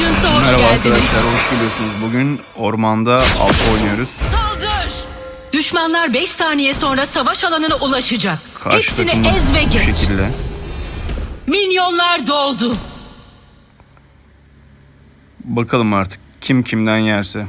Agence'a hoş Merhaba geldiniz. arkadaşlar, hoş geliyorsunuz. Bugün ormanda alfa oynuyoruz. Saldır! Düşmanlar 5 saniye sonra savaş alanına ulaşacak. Karşı Hepsini ez ve bu geç. şekilde. Minyonlar doldu. Bakalım artık kim kimden yerse.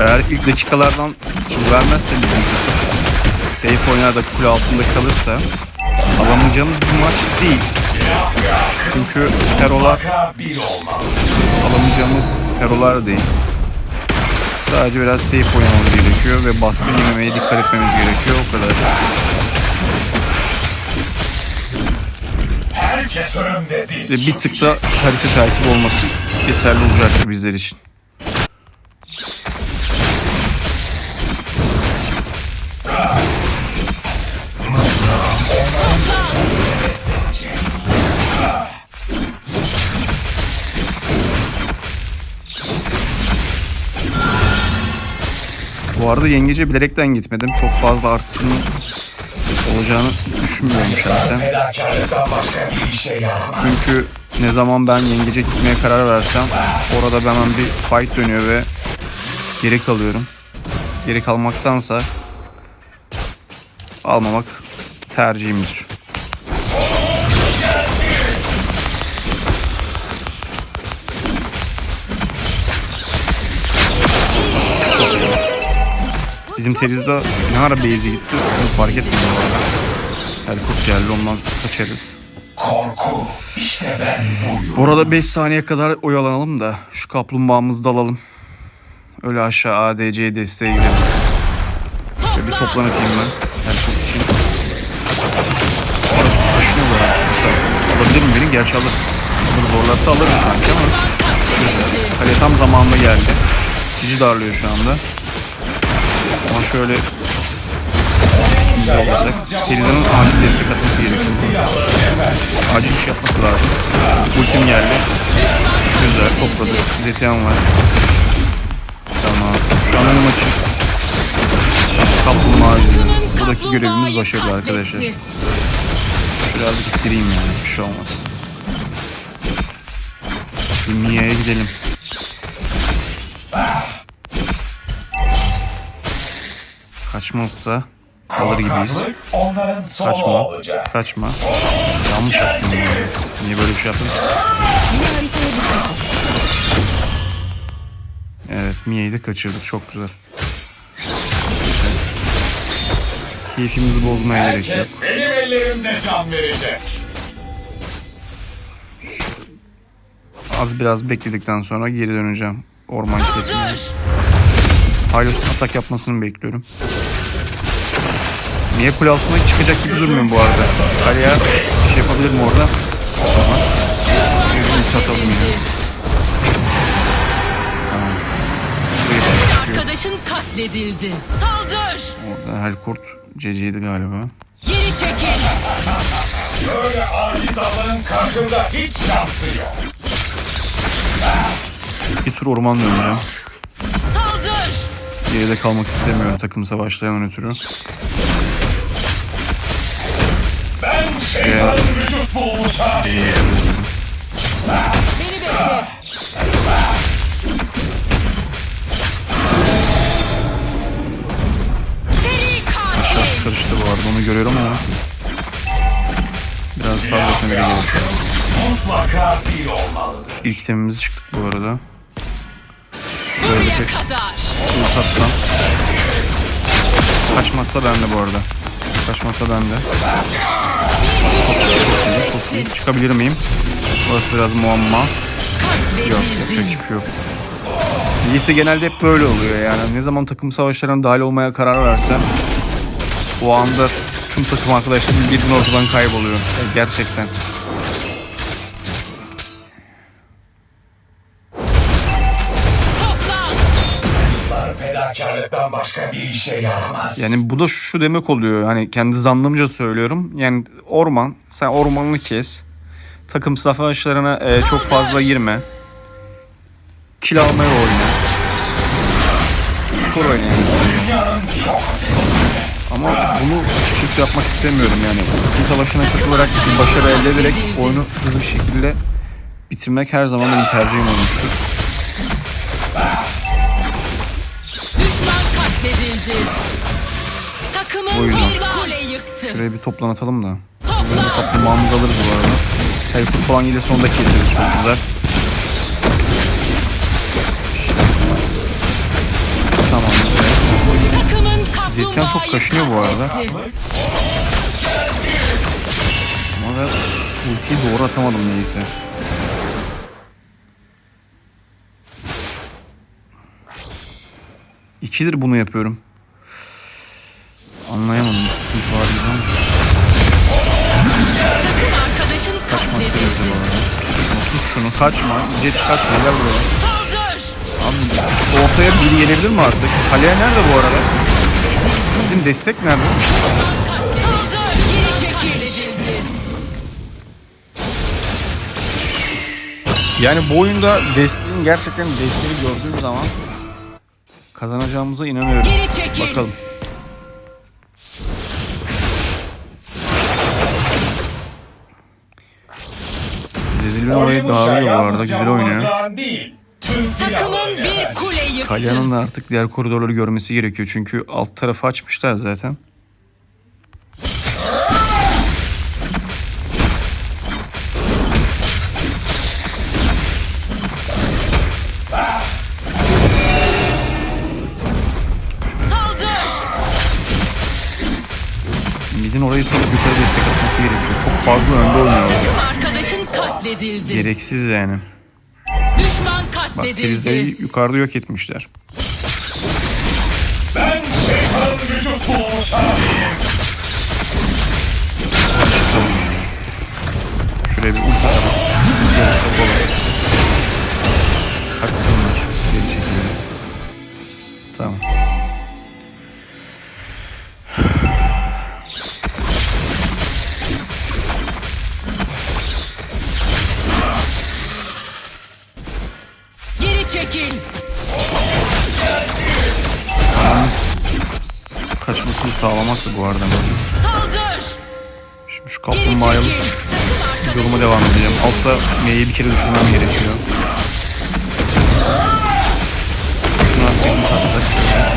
Eğer ilk dakikalardan kill vermezse bizim takım, safe oynar da kule altında kalırsa alamayacağımız bir maç değil. Çünkü herolar alamayacağımız herolar değil. Sadece biraz safe oynamamız gerekiyor ve baskın yememeye dikkat etmemiz gerekiyor o kadar. Bir tık da harita takip olması yeterli olacaktır bizler için. Arada yengece bilerekten gitmedim. Çok fazla artısının olacağını düşünmüyorum şahsen. Çünkü ne zaman ben yengece gitmeye karar versem orada hemen bir fight dönüyor ve geri kalıyorum. Geri kalmaktansa almamak tercihimdir. Bizim Teriz'de ne ara base'e gitti onu fark etmedim bu arada. Helikopter geldi ondan kaçarız. Korku işte ben buyum. Bu arada 5 saniye kadar oyalanalım da şu kaplumbağamızı da alalım. Öyle aşağı ADC'ye desteğe gideriz. Şöyle bir toplan atayım ben. Helikopter için. Bu arada çok taşınıyorlar. Alabilir mi beni? Gerçi alır. Alır zorlarsa alırız sanki ama. Güzel. Kale tam zamanında geldi. Cici darlıyor şu anda. Ama şöyle sikimde olacak. Teriza'nın acil destek atması gerekiyor. Acil bir şey yapması lazım. Ultim geldi. Güzel topladı. Zetian var. Tamam. Şu an önüm açık. Kaplumbağa yüzü. Buradaki görevimiz başarılı arkadaşlar. Birazcık ittireyim yani. Bir şey olmaz. Mia'ya gidelim. Kaçmazsa kalır gibiyiz. Korkaklık onların sonu Kaçma. olacak. Kaçma. Yanlış yaptım. ya. Niye böyle bir şey yaptım? Evet Mia'yı da kaçırdık. Çok güzel. Keyfimizi bozmaya gerek yok. Herkes benim ellerimde can verecek. Az biraz bekledikten sonra geri döneceğim. Orman kesimine. Hylos atak yapmasını bekliyorum. Niye kule altına çıkacak gibi durmuyorum bu arada. Kaleya bir şey yapabilir mi orada? Tamam. Ulti atalım yine. Tamam. Buraya çık çıkıyor. Arkadaşın katledildi. Saldır! Orada Helkurt CC'ydi galiba. Geri çekil! Böyle adi dalların karşımda hiç şansı yok. Bir tur orman döneceğim. Geride kalmak istemiyorum takım savaşlarından ötürü. Ben şeytanın vücut bulmuş haliyim. Beni bekle. Katil! karıştı bu arada onu görüyorum ama. Biraz sabretmeme gerekiyor. Mutlaka bir olmalıdır. İlk temimizi çıktık bu arada. Buraya bir ult atsam. Kaçmazsa bende bu arada. Kaçmazsa bende. Çok iyi, çok iyi. Çıkabilir miyim? Burası biraz muamma. Yok, yapacak hiçbir şey yok. Neyse genelde hep böyle oluyor yani. Ne zaman takım savaşlarına dahil olmaya karar versem o anda tüm takım arkadaşlarım birden ortadan kayboluyor. Gerçekten. Başka bir işe yaramaz. Yani bu da şu demek oluyor. Hani kendi zannımca söylüyorum. Yani orman, sen ormanını kes. Takım savaşlarına e, çok fazla girme. Kill almaya oyna. Dünyanın çok Ama bunu açıkçası yapmak istemiyorum yani. Bir savaşına katılarak bir başarı elde ederek oyunu hızlı bir şekilde bitirmek her zaman benim tercihim olmuştur. Yıktı. Şuraya bir toplan atalım da. Topla. Kaplumbağamızı alırız bu arada. Helpur falan gelirse onu da keseriz çok güzel. İşte. Tamam Zetyan çok kaşınıyor bu arada. Ama ben ultiyi doğru atamadım neyse. İkidir bunu yapıyorum. Anlayamadım bir sıkıntı var gibi ama. Kaçma süresi arada. Tut şunu tut şunu kaçma. Geç kaçma gel buraya. Abi şu ortaya biri gelebilir mi artık? Kaleye nerede bu arada? Bizim destek nerede? Yani bu oyunda desteğin gerçekten desteğini gördüğüm zaman kazanacağımıza inanıyorum. Bakalım. Zezil'in orayı dağılıyor bu arada. Güzel oynuyor. Yalnızlar Değil, tüm Takımın bir kule yıktı. Kalya'nın da artık diğer koridorları görmesi gerekiyor. Çünkü alt tarafı açmışlar zaten. Mid'in orayı salıp yukarı destek atması gerekiyor. Çok fazla önde oynuyor. Takım arkadaşın katledildi. Gereksiz yani. Düşman Bak katledildi. Triza'yı yukarıda yok etmişler. Ben bulmuş haliyim. Çıkalım. Şuraya bir ulti atalım. Yarısı kolay. Kaçsınlar. Geri çekilir. Tamam. Kaçmasını sağlamak da bu arada. Saldır. Şimdi şu kaplumbağayı Yoruma devam edeceğim. Altta M'yi bir kere düşürmem gerekiyor. Şunu artık bir şöyle.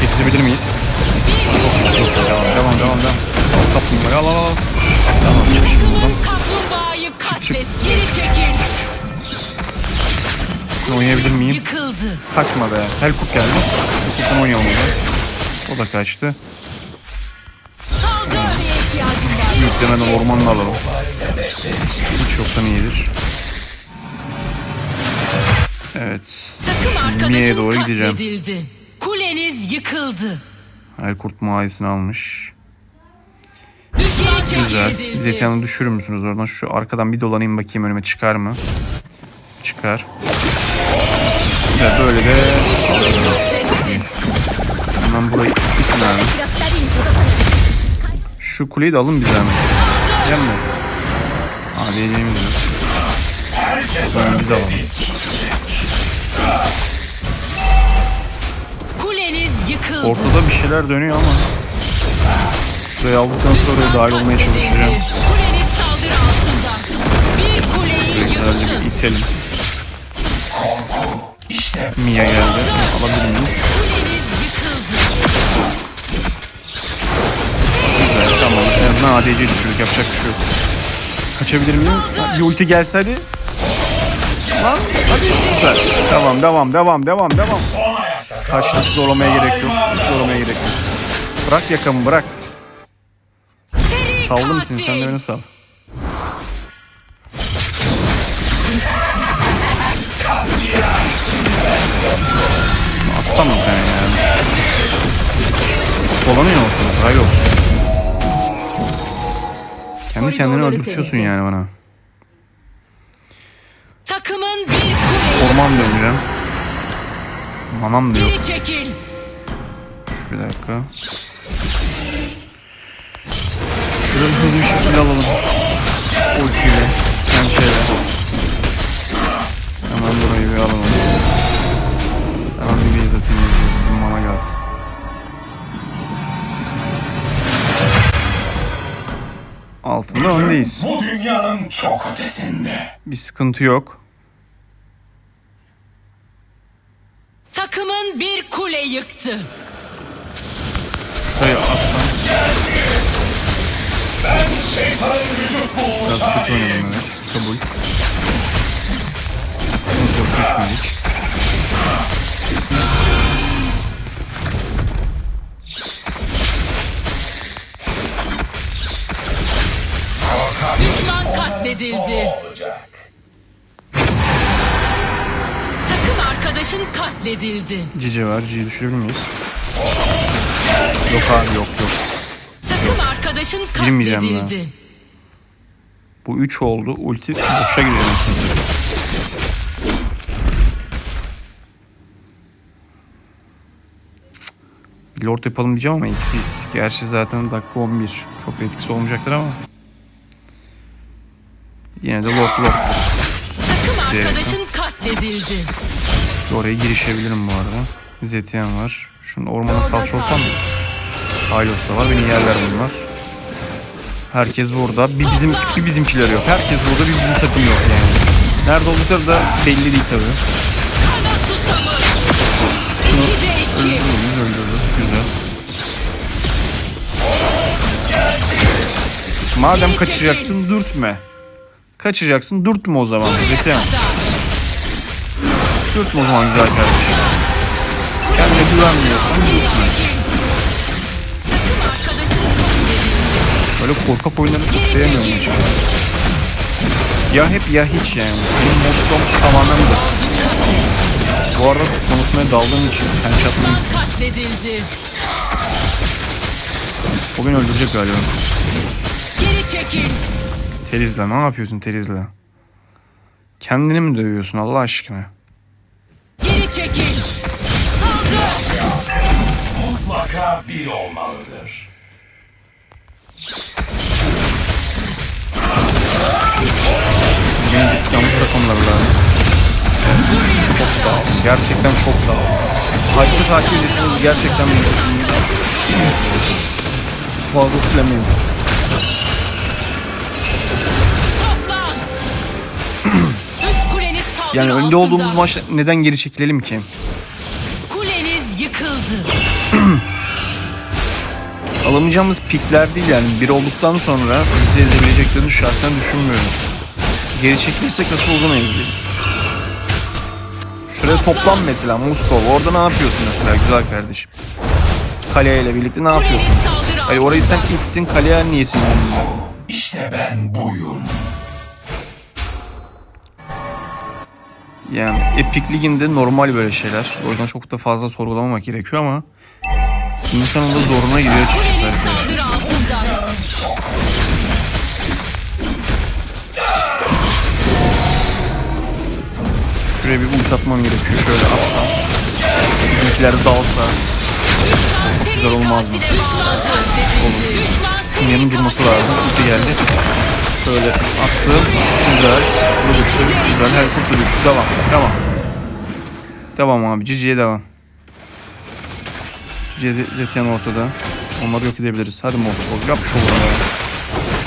Getirebilir miyiz? Çok çok iyi. Devam, devam, devam, devam. Al kaplumbağayı, al, al, al. Tamam, çık şimdi buradan. kaplumbağayı çık. katlet. Geri çekil. Şunu oynayabilir miyim? Kaçma be. Helkut geldi. Helkut'tan oynayalım. O da kaçtı. Yüklemeden ormanını alalım. Hiç yoktan iyidir. Evet. Mia'ya doğru gideceğim. katledildi. Kuleniz yıkıldı. Helkurt muayesini almış. Güzel. Zetyan'ı düşürür müsünüz oradan? Şu arkadan bir dolanayım bakayım önüme çıkar mı? Çıkar. Ve böyle de hemen burayı bitin abi. Şu kuleyi de alın bir zahmet. Diyeceğim mi? Aa diyeceğimiz yok. O zaman biz alalım. Kuleniz yıkıldı. Ortada bir şeyler dönüyor ama. Şurayı aldıktan sonra dahil olmaya çalışacağım. Kuleniz saldırı altında. Bir kuleyi Güzelce yıktı. bir itelim. Mia geldi. Alabilir miyiz? Güzel tamam. En azından ADC düşürdük. Yapacak bir şey yok. Kaçabilir miyim? Ha, Bir ulti gelse hadi. Lan hadi süper. Tamam devam devam devam devam. Kaç hiç zorlamaya gerek yok. Hiç zorlamaya gerek yok. Bırak yakamı bırak. Saldım seni sen de beni sal. Şunu assam mı sen ya? Dolanıyor ortada. Hayır olsun. Kendi kendini öldürtüyorsun yani bana. Takımın bir Orman döneceğim. Manam da yok. çekil. Bir dakika. Şurayı hızlı bir şekilde alalım. Altında öndeyiz. Bu dünyanın çok ötesinde. Bir sıkıntı yok. Takımın bir kule yıktı. Şuraya aslan. Ben şeytanın vücut Biraz bulmuş kötü oynadım evet. Kabul. Sıkıntı yok düşmedik. Katledildi. olacak. Takım arkadaşın katledildi. Cici var. Cici düşürebilir miyiz? Yok abi yok yok. Takım arkadaşın Girmeyeceğim ben. katledildi. Bu 3 oldu. Ulti boşa gidiyor. şimdi. Cık. Bir Lord yapalım diyeceğim ama eksiyiz. Gerçi zaten dakika 11. Çok etkisi olmayacaktır ama. Yine de Lord Lord. Takım arkadaşın katledildi. Oraya girişebilirim bu arada. Zetiyen var. Şunun ormana salça olsam mı? Hylos da var. Beni yerler bunlar. Herkes burada. Bir bizim bir bizimkiler yok. Herkes burada. Bir bizim takım yok yani. Nerede oldukları da belli değil susamış. Şunu öldürürüz, öldürürüz. Güzel. Madem kaçacaksın dürtme. Kaçacaksın dürtme o zaman. Kadar. Dürtme o zaman güzel kardeşim. Kendine güvenmiyorsan dürtme. Böyle korkak oyunlarını çok sevmiyorum açıkçası. Ya hep ya hiç yani. Benim mottom tamamen bu. Bu arada konuşmaya daldığım için ben çatlayayım. O beni öldürecek galiba. Geri çekil. Terizle ne yapıyorsun Terizle? Kendini mi dövüyorsun Allah aşkına? Geri çekil. Saldır. Mutlaka bir olmalıdır. Yalnız bırakmamaları lazım. Çok sağ ol. Gerçekten çok sağ ol. Hakkı takip ediyorsunuz gerçekten fazlasıyla memnun. Yani önde altında. olduğumuz maçta neden geri çekilelim ki? Kuleniz yıkıldı. Alamayacağımız pikler değil yani. Bir olduktan sonra bizi ezebileceklerini şahsen düşünmüyorum. Geri çekilirsek nasıl uzamayız biz. Şuraya toplan mesela Moskova. Orada ne yapıyorsun mesela güzel kardeşim? Kaleye ile birlikte ne yapıyorsun? Hayır orayı sen ittin kaleye niye sinirlendin? İşte ben buyum. Yani Epic Lig'inde normal böyle şeyler. O yüzden çok da fazla sorgulamamak gerekiyor ama insanın da zoruna gidiyor açıkçası arkadaşlar. Şuraya bir ult atmam gerekiyor şöyle asla. Bizimkiler dalsa. Güzel olmaz mı? Olur. Şunun yanın durması lazım. Ulti geldi. Şöyle attım. Güzel. Düştü. Güzel. Her kurt da düştü. Devam. Devam. Devam abi. Cici'ye devam. Cici'ye Zetiyan ortada. Onları yok edebiliriz. Hadi Moskova. Yap şu oraya.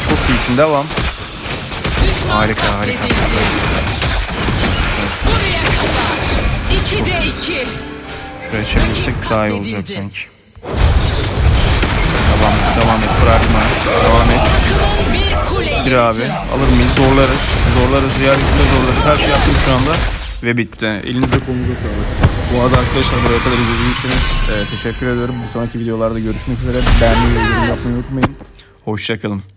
Çok iyisin. Devam. Harika, harika. Buraya. Şuraya çevirirsek daha iyi olacak sanki. Devam. Devam et. Bırakma. Devam et. Bir abi. Alır mıyız? Zorlarız. Zorlarız. Ziyaretinde zorlarız. Her şeyi yaptım şu anda. Ve bitti. Elinize kolunuza sağlık. Bu arada arkadaşlar buraya kadar izlediyseniz e, teşekkür ederim. Bu sonraki videolarda görüşmek üzere. Beğenmeyi ve yorum yapmayı unutmayın. Hoşçakalın.